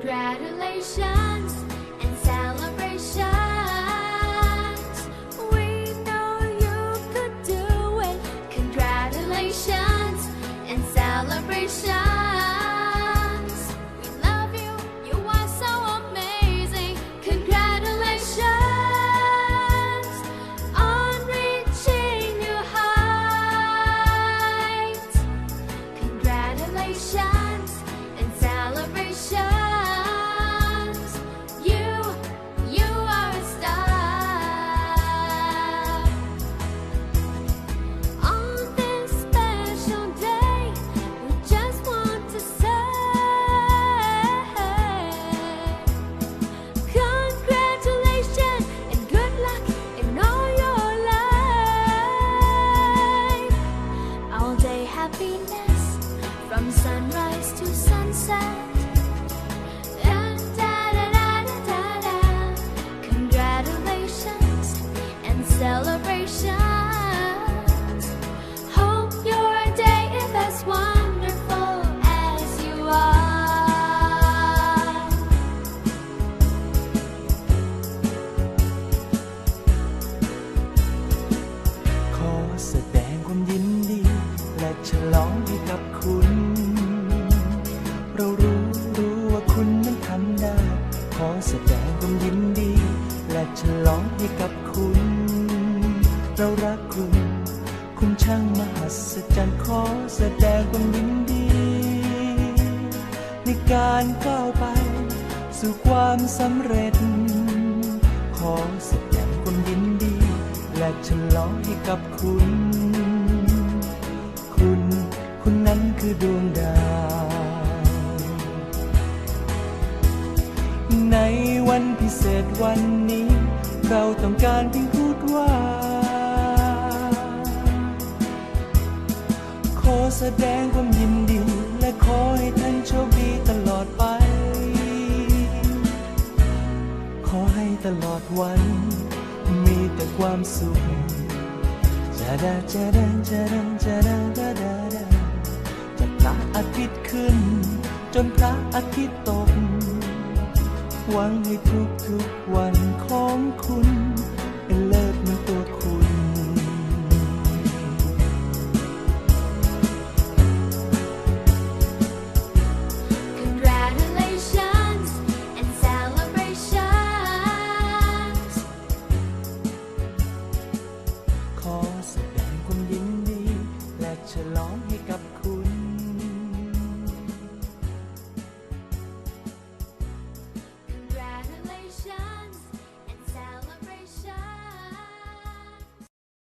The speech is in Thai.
Congratulations and celebrations. We know you could do it. Congratulations and celebrations. กับคุณ เรารักคุณ คุณช่างมหัศจรรย์ขอแสดงความยินดี ในการก้าวไป สู่ความสำเร็จ ขอแสดงความยินดี และฉลองให้กับคุณ คุณ คุณนั้นคือดวงดาวในวันพิเศษวันนี้ เราต้องการเพียงพูดว่า ขอแสดงความยินดี และขอให้ท่านโชคดีตลอดไป ขอให้ตลอดวัน มีแต่ความสุขจะดาจะดาจะดาจะดาดาดาดาจากพระอาทิตย์ขึ้น จนพระอาทิตย์ตก หวังให้ทุกทุกๆวันของคุณเป็นเลิศเหมือนตัวคุณ Congratulations and celebrations. ขอแสดงความยินดี และฉลองให้